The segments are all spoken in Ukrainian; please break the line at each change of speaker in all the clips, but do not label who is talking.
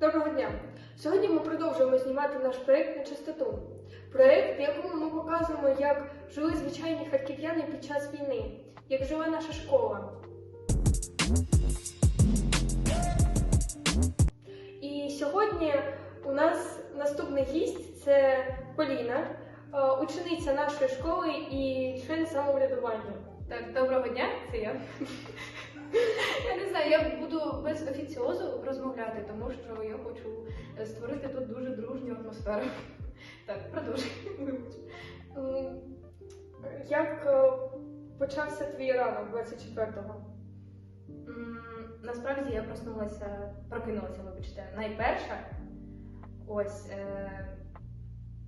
Доброго дня! Сьогодні ми продовжуємо знімати наш проєкт на чистоту. Проєкт, в якому ми показуємо, як жили звичайні харків'яни під час війни, як жила наша школа. І сьогодні у нас наступний гість це Поліна, е, учениця нашої школи і член самоврядування.
Так, доброго дня, це я. Я не знаю, я буду без офіціозу розмовляти, тому що я хочу е, створити тут дуже дружню атмосферу. Так, продовжуй.
Як е, почався твій ранок 24-го?
Насправді я проснулася, прокинулася, вибачте, найперша. Ось е,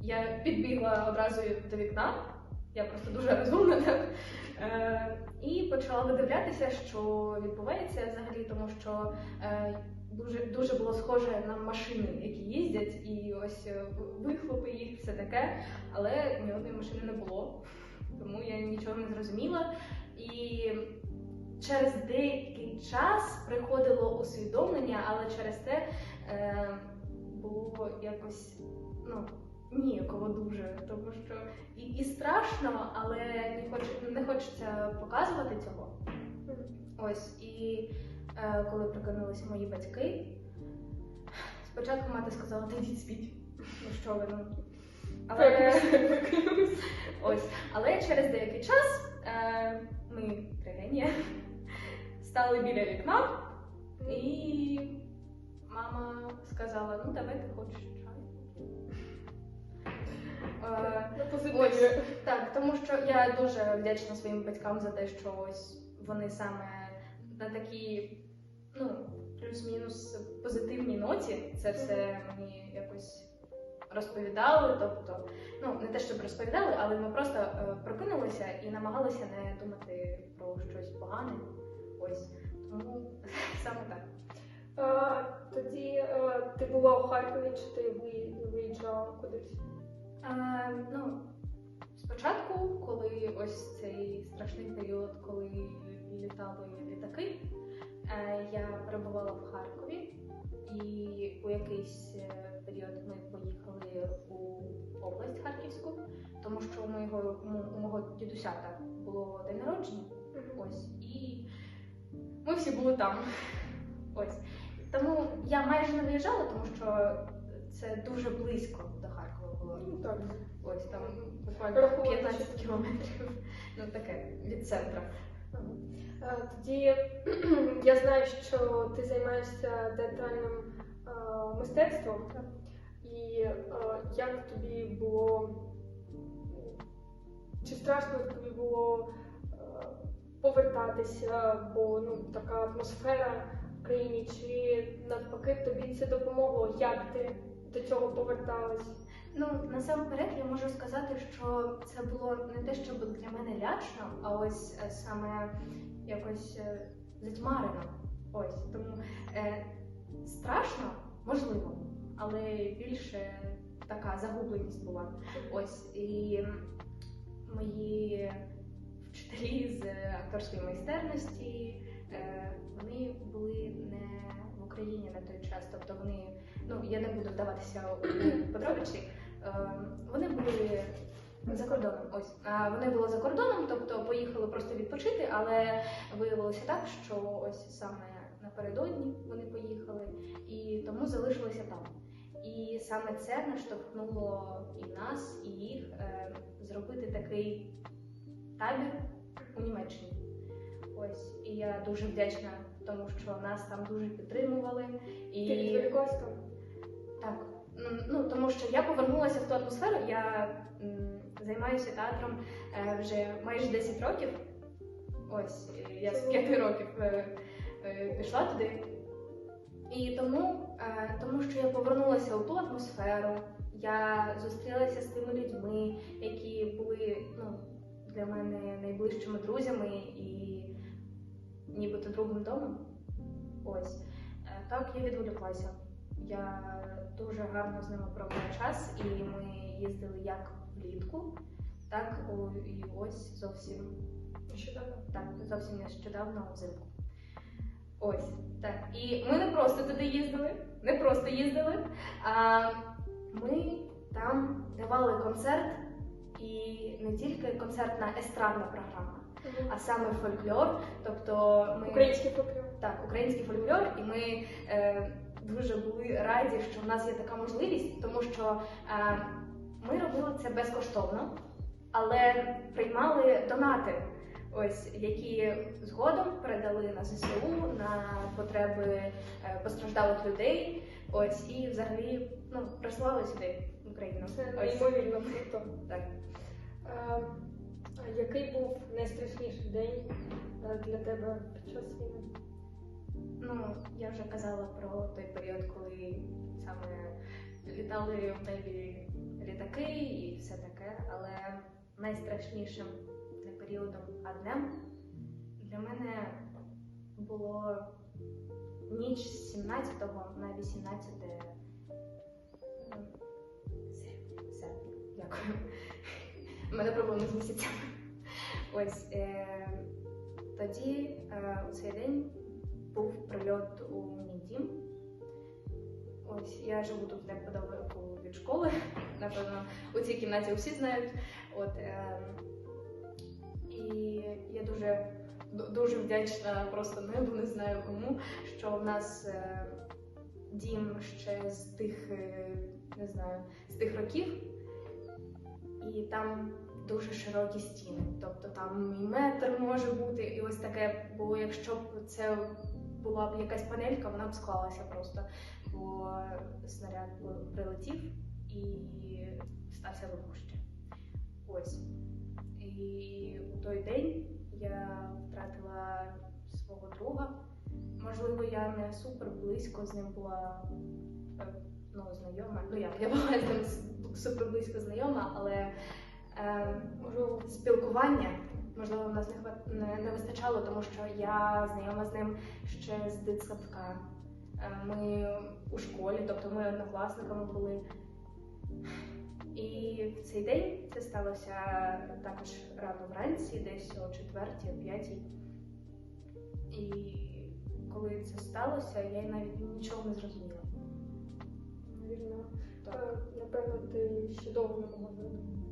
я підбігла одразу до вікна. Я просто дуже розумна, так. Е, і почала видивлятися, що відбувається взагалі, тому що е, дуже, дуже було схоже на машини, які їздять, і ось е, вихлопи їх, все таке, але ні машини не було, тому я нічого не зрозуміла. І через деякий час приходило усвідомлення, але через те е, було якось ну, ніяково дуже, тому що і, і страшно, але не, хоч, не хочеться показувати цього. Ось і е, коли прокинулися мої батьки, спочатку мати сказала, ти йдіть спіть. Ну що ви ну. Але, ось, але через деякий час е, ми тригенія стали біля вікна, і мама сказала: ну давай ти хочеш Ось так, тому що я дуже вдячна своїм батькам за те, що ось вони саме на такій, ну, плюс-мінус позитивній ноті це все мені якось розповідали. Тобто, ну не те, щоб розповідали, але ми просто е, прокинулися і намагалися не думати про щось погане. Ось тому саме так.
А, тоді е, ти була у Харкові чи ти ви- виїжджала кудись?
Е, ну, спочатку, коли ось цей страшний період, коли літали літаки, е, я перебувала в Харкові, і у якийсь е, період ми поїхали у область Харківську, тому що у моєго, у мого дідусята було день народження. Ось і ми всі були там. Ось. Тому я майже не виїжджала, тому що це дуже близько до Харкова було.
Ну так.
Ось там буквально 15 кілометрів. Ну таке від центру.
Е, Тоді я знаю, що ти займаєшся театральним е, мистецтвом. І е, як тобі було, чи страшно тобі було повертатися, бо ну, така атмосфера в країні, чи навпаки тобі це допомогло? Як ти до цього поверталась?
Ну насамперед я можу сказати, що це було не те, щоб для мене лячно, а ось е, саме якось е, затьмарено. Ось тому е, страшно, можливо, але більше така загубленість була. Ось і мої вчителі з акторської майстерності, е, вони були не в Україні на той час. Тобто вони, ну я не буду вдаватися у подробиці. Е, Вони були за кордоном. Ось вони були за кордоном, тобто поїхали просто відпочити, але виявилося так, що ось саме напередодні вони поїхали і тому залишилися там. І саме це наштовхнуло і нас, і їх е, зробити такий табір у Німеччині. Ось і я дуже вдячна, тому що нас там дуже підтримували. І
Ти
так, ну тому що я повернулася в ту атмосферу. Я м, займаюся театром е, вже майже 10 років. Ось я з 5 років е, е, пішла туди. І тому, е, тому що я повернулася у ту атмосферу, я зустрілася з тими людьми, які були ну, для мене найближчими друзями і нібито другим домом. Ось Е, так я відволіклася. Я дуже гарно з ними провела час, і ми їздили як влітку, так і ось зовсім
Нещодавно.
так, зовсім нещодавно взимку. Ось так. І ми не просто туди їздили, не просто їздили, а ми там давали концерт, і не тільки концертна естрадна програма, а саме фольклор. Тобто ми
Український фольклор.
так, український фольклор, і ми е, дуже були раді, що в нас є така можливість, тому що е, ми робили це безкоштовно, але приймали донати, ось які згодом передали на ЗСУ на потреби е, постраждалих людей. Ось і взагалі ну прислали сюди в Україну.
Це неймовірно круто.
так.
Е, а який був найстрашніший день е, для тебе під час війни?
Ну, я вже казала про той період, коли саме літали в небі літаки і все таке, але найстрашнішим періодом, а днем для мене було ніч з 17 на 18 серпня. серпня. Дякую. Мене проблеми з місяцями. Ось е, тоді е, у цей день був прильот у мій дім. Ось я живу тут неподалеку від школи. Напевно, у цій кімнаті всі знають. От, е, і я дуже, дуже вдячна просто небу, не знаю кому, що в нас е, дім ще з тих, е, не знаю, з тих років, і там дуже широкі стіни. Тобто там і метр може бути, і ось таке, бо якщо б це була б якась панелька, вона б склалася просто, бо снаряд прилетів і стався вибух. Ось. І у той день я втратила свого друга. Можливо, я не супер близько з ним була е, ну, знайома. Ну як, я була з ним супер близько знайома, але е,
Можливо,
спілкування, можливо, в нас не, хват... не, не вистачало, тому що я знайома з ним ще з дитсадка. Е, Ми у школі, тобто ми однокласниками були. І в цей день це сталося також рано вранці, десь о четвертій, о п'ятій. І коли це сталося, я навіть нічого не зрозуміла.
вірно.
Так.
Е, Напевно, ти ще довго не могла.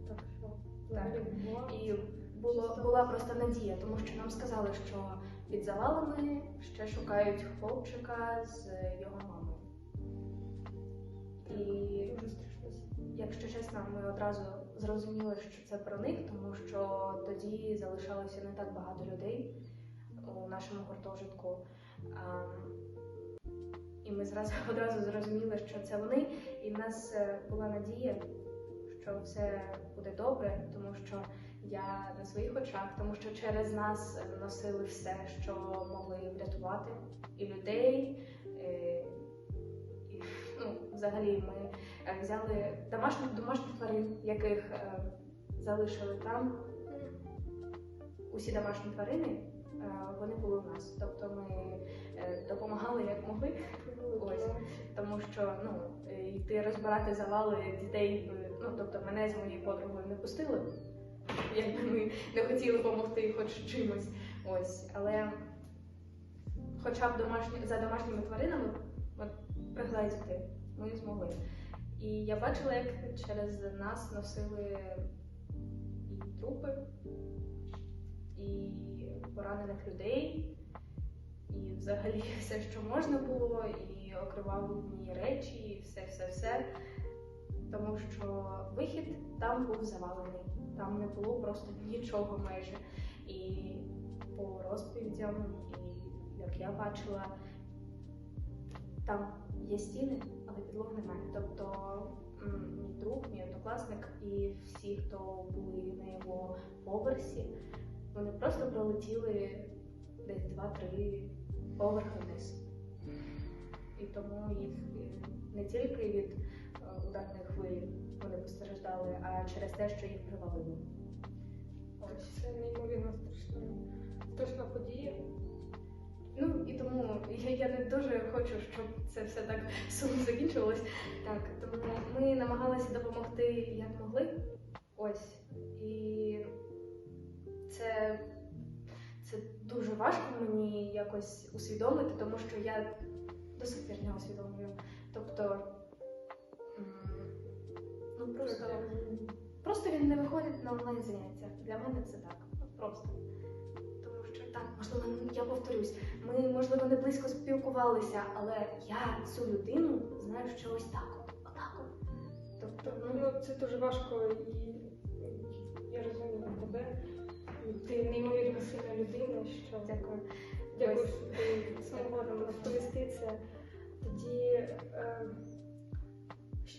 Так що відбувалося.
І було, була просто надія, тому що нам сказали, що під завалами ще шукають хлопчика з його мамою. І
Дуже страшно.
якщо чесно, ми одразу зрозуміли, що це про них, тому що тоді залишалося не так багато людей у нашому гуртожитку. І ми зразу одразу зрозуміли, що це вони, і в нас е, була надія, що все буде добре, тому що я на своїх очах, тому що через нас носили все, що могли врятувати, і людей, е, і ну, взагалі ми е, взяли домашніх домашніх тварин, яких е, залишили там. Усі домашні тварини вони були у нас. Тобто ми допомагали як могли, Ось. тому що ну, йти розбирати завали дітей, ну тобто мене з моєю подругою не пустили. Якби ми не хотіли допомогти хоч чимось. Ось. Але хоча б домашні, за домашніми тваринами от, пригледіти ми змогли. І я бачила, як через нас носили і трупи, і поранених людей, і взагалі все, що можна було, і окривавлені речі, і все-все-все. Тому що вихід там був завалений, там не було просто нічого майже. І по розповідям, і як я бачила, там є стіни, але підлог немає. Тобто мій друг, мій однокласник і всі, хто були на його поверсі, вони просто пролетіли десь два-три поверхи вниз. І тому їх не тільки від ударної хвилі вони постраждали, а через те, що їх привалило. Ось.
Це неймовірно страшна, страшна подія.
Ну і тому я, я не дуже хочу, щоб це все так сумно закінчилось. Так, тому ми намагалися допомогти як могли. Ось. І це, це дуже важко мені якось усвідомити, тому що я до сих пір не усвідомлюю. Тобто, просто, просто він не виходить на онлайн заняття. Для мене це так. Просто. Тому що так, можливо, я повторюсь, ми, можливо, не близько спілкувалися, але я цю людину знаю, що ось так. от, Отак. Тобто, ну,
Ну, це дуже важко і я розумію тебе. Ти неймовірно сильна людина, що
дякую.
дякую, що ти змогла нам розповісти це. Тоді, е,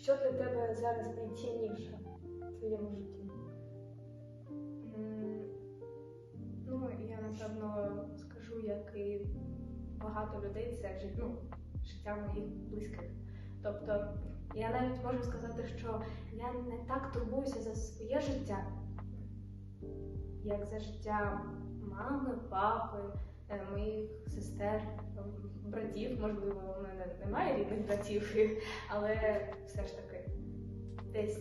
що для тебе зараз найцінніше в твоєму житті?
Ну, я напевно скажу, як і багато людей, це ну, життя моїх близьких. Тобто, я навіть можу сказати, що я не так турбуюся за своє життя, як за життя мами, папи, моїх сестер, братів. Можливо, у мене немає рідних братів, але все ж таки десь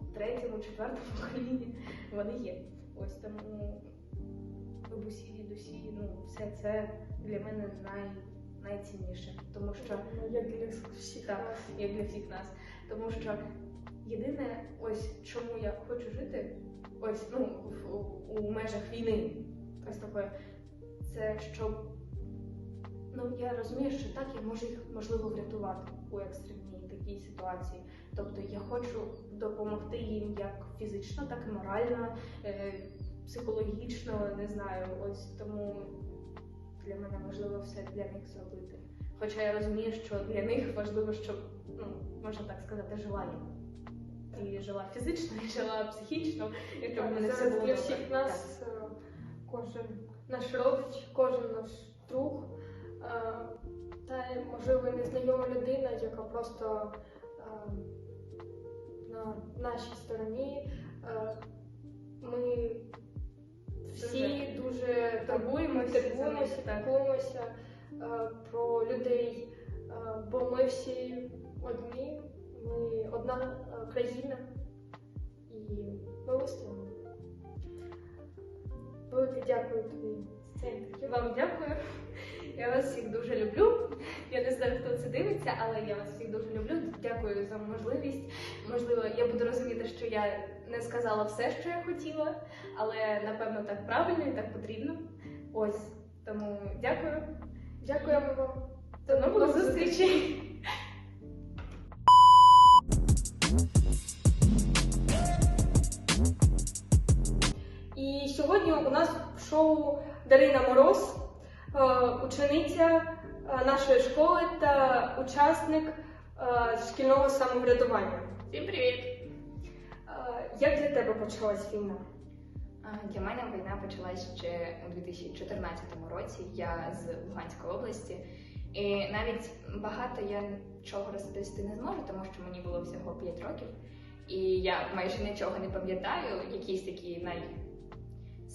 в третьому, четвертому поколінні вони є. Ось тому бабусі, дідусі, ну все це для мене най, найцінніше, тому що
Як для всіх
Так.
нас.
як для всіх нас. Тому що єдине, ось чому я хочу жити, ось ну в, у, у межах війни, ось такої, це щоб ну я розумію, що так я можу їх можливо врятувати у екстремній такій ситуації. Тобто я хочу допомогти їм як фізично, так і морально, е, психологічно, не знаю. Ось тому для мене важливо все для них зробити. Хоча я розумію, що для них важливо, щоб, ну, можна так сказати, жила я. І жила фізично, і жила психічно, і щоб в мене все було
для
добре.
всіх нас е, кожен наш родич, кожен наш друг, е, та можливо незнайома людина, яка просто е, на нашій стороні. Е, Ми всі дуже
турбуємося
турбуємося, піклуємося про людей, бо ми всі одні, ми одна країна і ми вистоїмо. Дякую тобі. інтерв'ю.
Вам дякую. Я вас всіх дуже люблю. Я не знаю, хто це дивиться, але я вас всіх дуже люблю. Дякую за можливість. Можливо, я буду розуміти, що я не сказала все, що я хотіла, але напевно так правильно і так потрібно. Ось тому дякую.
Дякуємо вам.
До нових зустрічей.
І сьогодні у нас шоу Дарина Мороз, е, учениця е, нашої школи та учасник е, шкільного самоврядування.
Всім привіт!
Як для тебе почалась війна?
Для мене війна почалась ще у 2014 році. Я з Луганської області, і навіть багато я чого розповісти не зможу, тому що мені було всього 5 років, і я майже нічого не пам'ятаю. Якісь такі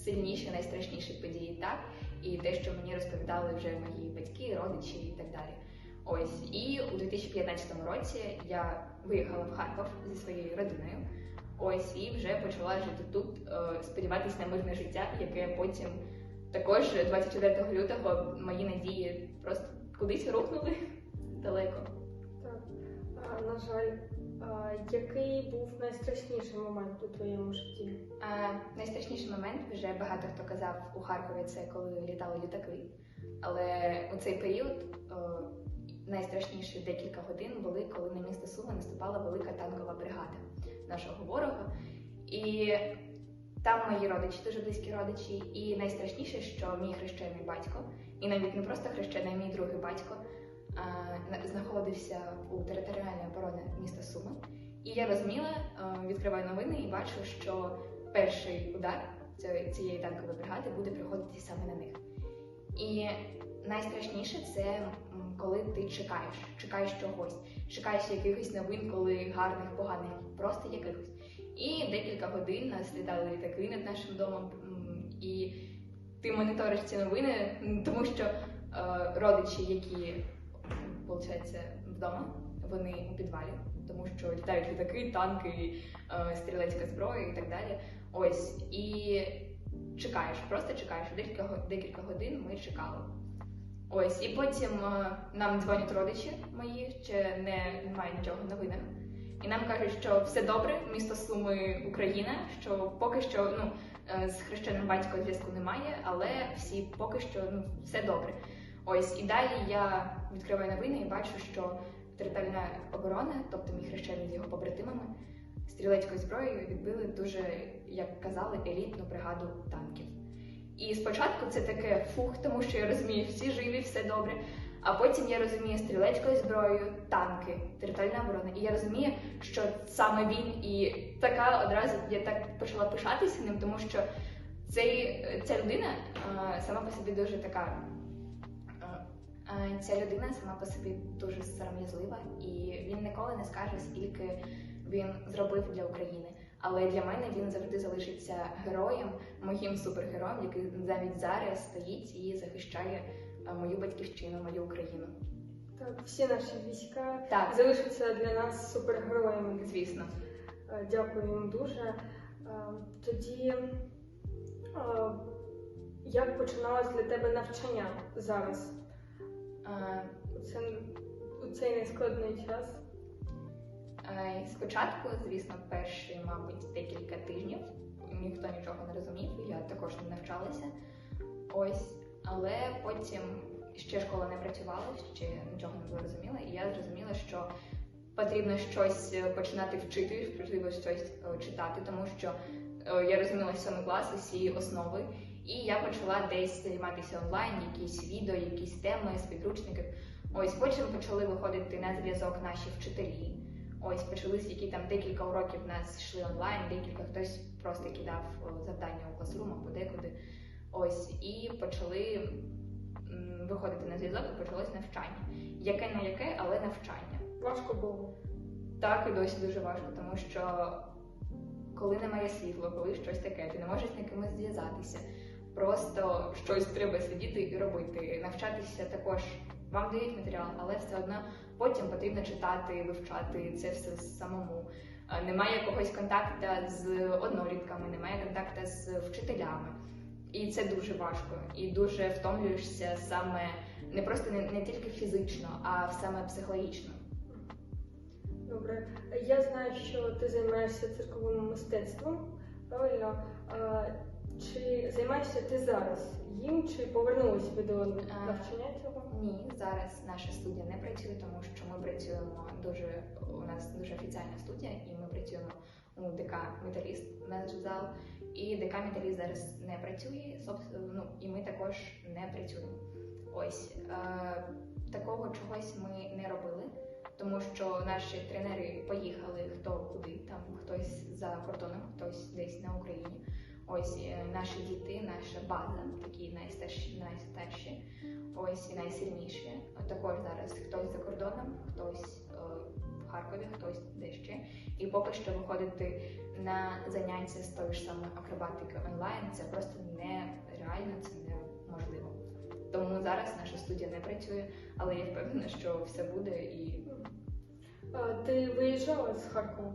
найсильніші, найстрашніші події, так і те, що мені розповідали вже мої батьки, родичі і так далі. Ось і у 2015 році я виїхала в Харків зі своєю родиною. Ось і вже почала жити тут, е, сподіватись на мирне життя, яке потім також 24 лютого мої надії просто кудись рухнули далеко.
Так, на жаль, який був найстрашніший момент у твоєму житті?
А найстрашніший момент вже багато хто казав у Харкові це коли літали літаки. Але у цей період е, найстрашніші декілька годин були, коли на місто Суми наступала велика танкова бригада нашого ворога. І там мої родичі, дуже близькі родичі. І найстрашніше, що мій хрещений батько, і навіть не просто хрещений, а мій другий батько а, знаходився у територіальній обороні міста Суми. І я розуміла, е, відкриваю новини і бачу, що перший удар цієї- танкової бригади буде приходити саме на них. І найстрашніше це коли ти чекаєш, чекаєш чогось, чекаєш якихось новин, коли гарних, поганих, просто якихось. І декілька годин нас літали літаки над нашим домом, і ти моніториш ці новини, тому що е, родичі, які виходить, вдома, вони у підвалі, тому що літають літаки, танки, е, стрілецька зброя і так далі. Ось і чекаєш, просто чекаєш. Декілька, декілька годин ми чекали. Ось, і потім е, нам дзвонять родичі мої, ще не, немає нічого в. І нам кажуть, що все добре, місто Суми, Україна, що поки що ну, е, з хрещеним батьком зв'язку немає, але всі поки що ну, все добре. Ось, і далі я відкриваю новини і бачу, що територіальна оборона, тобто мій хрещений з його побратимами, стрілецькою зброєю відбили дуже, як казали, елітну бригаду танків. І спочатку це таке фух, тому що я розумію, всі живі, все добре. А потім я розумію стрілецькою зброєю, танки, територіальна оборона. І я розумію, що саме він і така одразу я так почала пишатися ним, тому що цей, ця людина е, сама по собі дуже така. Е, Ця людина сама по собі дуже сором'язлива, і він ніколи не скаже, скільки він зробив для України. Але для мене він завжди залишиться героєм, моїм супергероєм, який навіть зараз стоїть і захищає е, мою батьківщину, мою Україну.
Так, всі наші війська
Так,
залишаться для нас супергероями.
звісно.
Е, Дякую їм дуже. Тоді як починалось для тебе навчання зараз? У цей, нескладний час?
Спочатку, звісно, перші, мабуть, декілька тижнів ніхто нічого не розумів, я також не навчалася. Ось, але потім ще школа не працювала, ще нічого не було розуміла, і я зрозуміла, що потрібно щось е, починати вчити, потрібно щось е, читати, тому що е, я розуміла сьомий клас, усі основи, і я почала десь займатися онлайн, якісь відео, якісь теми з підручників. Ось потім почали виходити на зв'язок наші вчителі. Ось почались які там декілька уроків в нас йшли онлайн, декілька хтось просто кидав завдання у класрумах подекуди. Ось і почали виходити на зв'язок, і почалось навчання. Яке не яке, але навчання.
Важко було.
Так і досі дуже важко, тому що коли немає світла, коли щось таке, ти не можеш з кимось зв'язатися. Просто щось треба сидіти і робити. Навчатися також вам дають матеріал, але все одно потім потрібно читати, вивчати це все самому. Немає якогось контакту з однолітками, немає контакту з вчителями. І це дуже важко. І дуже втомлюєшся саме не просто не, не тільки фізично, а саме психологічно.
Добре. Я знаю, що ти займаєшся цирковим мистецтвом. Правильно? Е, Чи займаєшся ти зараз їм, чи повернулась ви до навчання цього?
Ні, зараз наша студія не працює, тому що ми працюємо дуже у нас дуже офіціальна студія, і ми працюємо у ДК Металіст, зал. І ДК Металіст зараз не працює, собственно, ну і ми також не працюємо. Ось е, такого чогось ми не робили, тому що наші тренери поїхали хто куди, там хтось за кордоном, хтось десь на Україні. Ось е, наші діти, наша база, такі найстарші, найстарші, ось і найсильніші. Також зараз хтось за кордоном, хтось е, в Харкові, хтось де ще. І поки що виходити на заняття з тої ж самої акробатики онлайн це просто нереально, це неможливо. Тому зараз наша студія не працює, але я впевнена, що все буде і
Ти виїжджала з Харкова?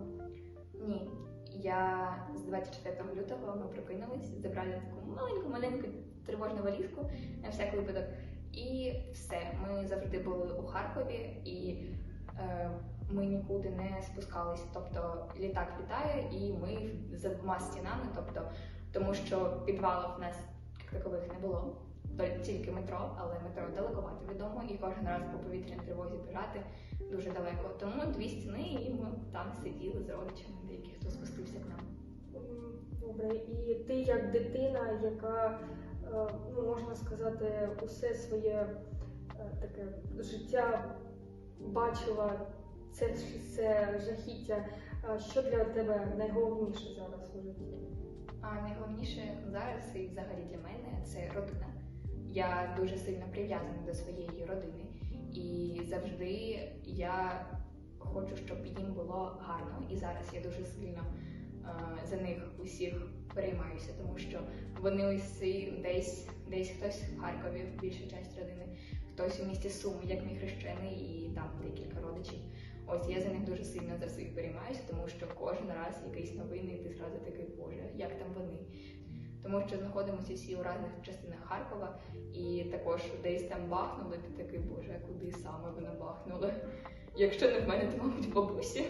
Ні, я з 24 лютого ми прокинулись, забрали таку маленьку маленьку тривожну валізку на всяк випадок. І все. Ми завжди були у Харкові і е, ми нікуди не спускалися. Тобто літак літає, і ми за двома стінами, тобто тому що підвалів в нас як такових не було. Тільки метро, але метро далековато відомо, і кожен раз по повітряній тривозі біжати дуже далеко. Тому дві стіни, і ми там сиділи з родичами, деякі хто спустився к нам.
Добре, і ти як дитина, яка, е, ну можна сказати, усе своє е, таке життя бачила це все жахіття. е, Що для тебе найголовніше зараз у житті?
А найголовніше зараз і взагалі для мене це родина. Я дуже сильно прив'язана до своєї родини, і завжди я хочу, щоб їм було гарно. І зараз я дуже сильно е, за них усіх переймаюся, тому що вони усі десь, десь хтось в Харкові, більша частина родини, хтось у місті Суми, як мій хрещений, і там декілька родичів. Ось я за них дуже сильно за всіх переймаюся, тому що кожен раз якісь новини, ти зразу такий, боже, як там вони. Тому що знаходимося всі у різних частинах Харкова, і також десь там бахнули, ти такий, боже, куди саме вони бахнули? Якщо не в мене, то мабуть бабусі.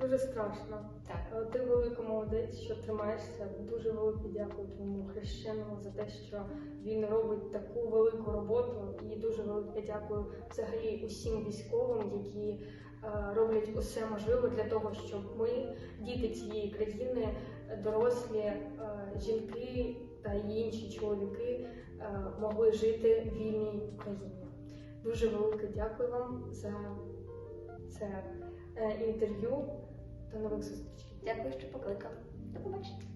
Дуже, страшно.
Так.
Але Ти велика молодець, що тримаєшся. Дуже велике дякую твоєму хрещеному за те, що він робить таку велику роботу. І дуже велике дякую взагалі усім військовим, які е, роблять усе можливе для того, щоб ми, діти цієї країни, дорослі, е, жінки та інші чоловіки е, могли жити в вільній Україні. Дуже велике дякую вам за це е, інтерв'ю. До нових зустрічей.
Дякую, що покликав. До побачення.